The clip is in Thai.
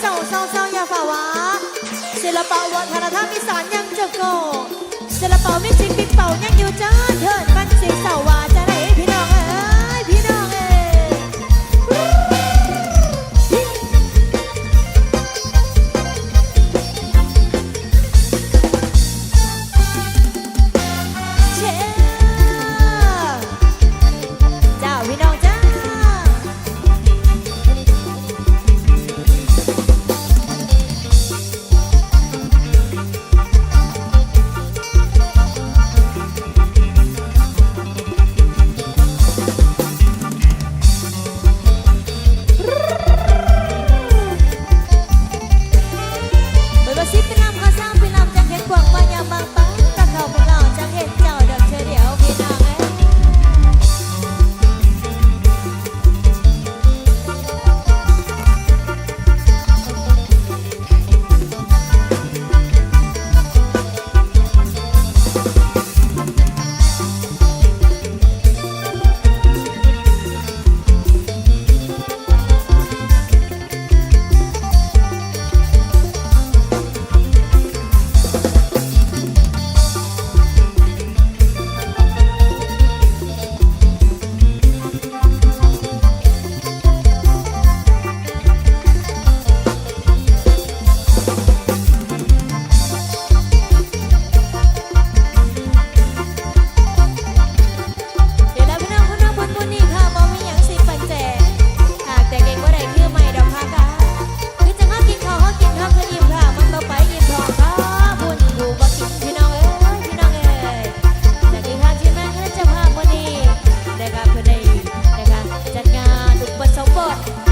เศร้าเศร้าเศร้าอย่าฝ่าวาศิลปะวัฒนธรรมอีสานยังจะโกศิลปะวิจิตรปิดเป่ายังอยู่จ้าเถิด